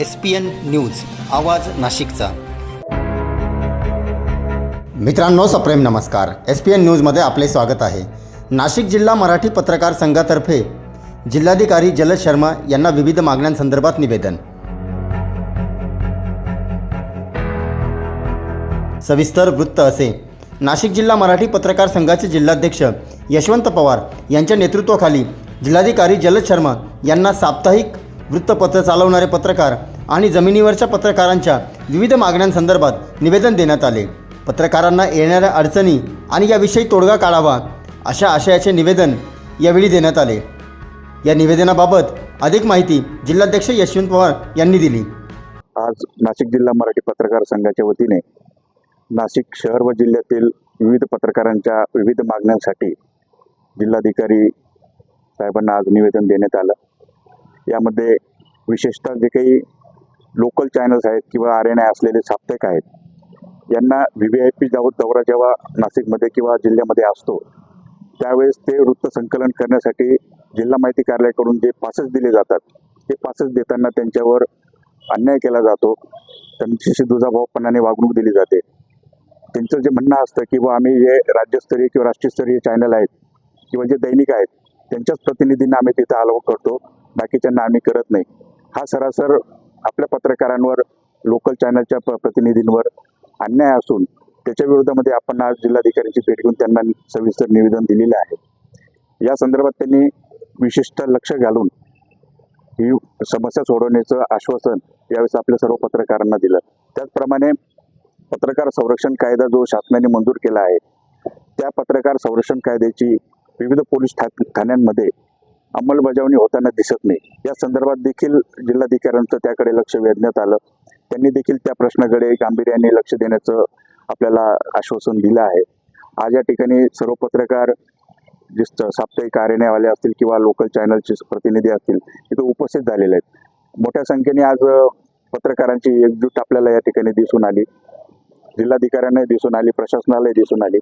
S P N news आवाज नाशिकचा. मित्रांनो सप्रेम नमस्कार. एस पी एन न्यूजमध्ये आपले स्वागत आहे. नाशिक जिल्हा मराठी पत्रकार संघातर्फे जिल्हाधिकारी जलद शर्मा यांना विविध मागण्यांसंदर्भात निवेदन. सविस्तर वृत्त असे. नाशिक जिल्हा मराठी पत्रकार संघाचे जिल्हाध्यक्ष यशवंत पवार यांच्या नेतृत्वाखाली जिल्हाधिकारी जलद शर्मा यांना साप्ताहिक वृत्तपत्र चालवणारे पत्रकार आणि जमिनीवरच्या पत्रकारांच्या विविध मागण्यांसंदर्भात निवेदन देण्यात आले. पत्रकारांना येणाऱ्या अडचणी आणि याविषयी तोडगा काढावा अशा आशयाचे निवेदन यावेळी देण्यात आले. या निवेदनाबाबत अधिक माहिती जिल्हाध्यक्ष यशवंत पवार यांनी दिली. आज नाशिक जिल्हा मराठी पत्रकार संघाच्या वतीने नाशिक शहर व जिल्ह्यातील विविध पत्रकारांच्या विविध मागण्यांसाठी जिल्हाधिकारी साहेबांना आज निवेदन देण्यात आलं. यामध्ये विशेषतः जे काही लोकल चॅनल्स आहेत किंवा आर एन आय असलेले साप्ताहिक आहेत यांना व्ही व्ही आय पी जाऊ दौरा जेव्हा नाशिकमध्ये किंवा जिल्ह्यामध्ये असतो त्यावेळेस ते वृत्त संकलन करण्यासाठी जिल्हा माहिती कार्यालयाकडून जे पासेस दिले जातात ते पासेस देताना त्यांच्यावर अन्याय केला जातो. त्यांच्याशी दुजाभावपणाने वागणूक दिली जाते. त्यांचं जे म्हणणं असतं की बुवा आम्ही जे राज्यस्तरीय किंवा राष्ट्रीयस्तरीय चॅनल आहेत किंवा जे दैनिक आहेत त्यांच्याच प्रतिनिधींना आम्ही तिथं आलो करतो. बाकीच्यांना आम्ही करत नाही. हा सरासर आपल्या पत्रकारांवर लोकल चॅनलच्या प प्रतिनिधींवर अन्याय असून त्याच्या विरोधामध्ये आपण आज जिल्हाधिकाऱ्यांची भेट घेऊन त्यांना सविस्तर निवेदन दिलेलं आहे. या संदर्भात त्यांनी विशिष्ट लक्ष घालून ही समस्या सोडवण्याचं आश्वासन यावेळेस आपल्या सर्व पत्रकारांना दिलं. त्याचप्रमाणे पत्रकार संरक्षण कायदा जो शासनाने मंजूर केला आहे त्या पत्रकार संरक्षण कायद्याची विविध पोलीस ठा ठाण्यांमध्ये अंमलबजावणी होताना दिसत नाही. या संदर्भात देखील जिल्हाधिकाऱ्यांचं त्याकडे लक्ष वेधण्यात आलं. त्यांनी देखील त्या प्रश्नाकडे गांभीर्याने लक्ष देण्याचं आपल्याला आश्वासन दिलं आहे. आज या ठिकाणी सर्व पत्रकार जे साप्ताहिक कार्यालयवाले असतील किंवा लोकल चॅनलचे प्रतिनिधी असतील तिथे उपस्थित झालेले आहेत. मोठ्या संख्येने आज पत्रकारांची एकजूट आपल्याला या ठिकाणी दिसून आली. जिल्हाधिकाऱ्यांनाही दिसून आली प्रशासनालाही दिसून आली.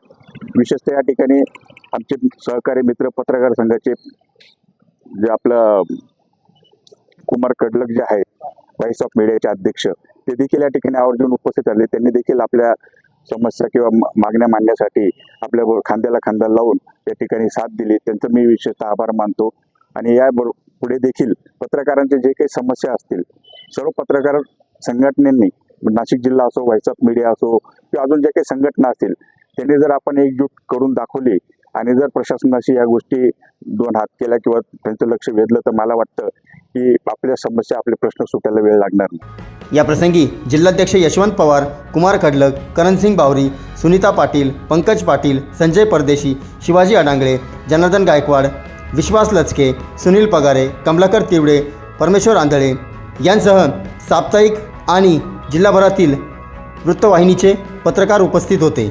विशेषतः या ठिकाणी आमचे सहकारी मित्र पत्रकार संघाचे जे आपलं कुमार कडलक जे आहेत व्हाईस ऑफ मीडियाचे अध्यक्ष ते देखील या ठिकाणी आवर्जून उपस्थित आले त्यांनी देखील आपल्या समस्या किंवा मा- मागण्या मांडण्यासाठी आपल्या खांद्याला खांदा लावून या ठिकाणी साथ दिली. त्यांचं मी विशेषतः आभार मानतो. आणि या पुढे देखील पत्रकारांचे जे काही समस्या असतील सर्व पत्रकार संघटनेनी नाशिक जिल्हा असो व्हाईस ऑफ मीडिया असो किंवा अजून ज्या काही संघटना असतील त्यांनी जर आपण एकजूट करून दाखवली आणि जर प्रशासनाशी या गोष्टी दोन हात केल्या किंवा त्यांचं लक्ष वेधलं तर मला वाटतं की आपल्या समस्या आपले प्रश्न सुटायला वेळ लागणार नाही. या प्रसंगी जिल्हाध्यक्ष यशवंत पवार कुमार खडलक करणसिंग बावरी सुनीता पाटील पंकज पाटील संजय परदेशी शिवाजी अडांगळे जनार्दन गायकवाड विश्वास लचके सुनील पगारे कमलाकर तिवडे परमेश्वर आंधळे यांसह साप्ताहिक आणि जिल्हाभरातील वृत्तवाहिनीचे पत्रकार उपस्थित होते.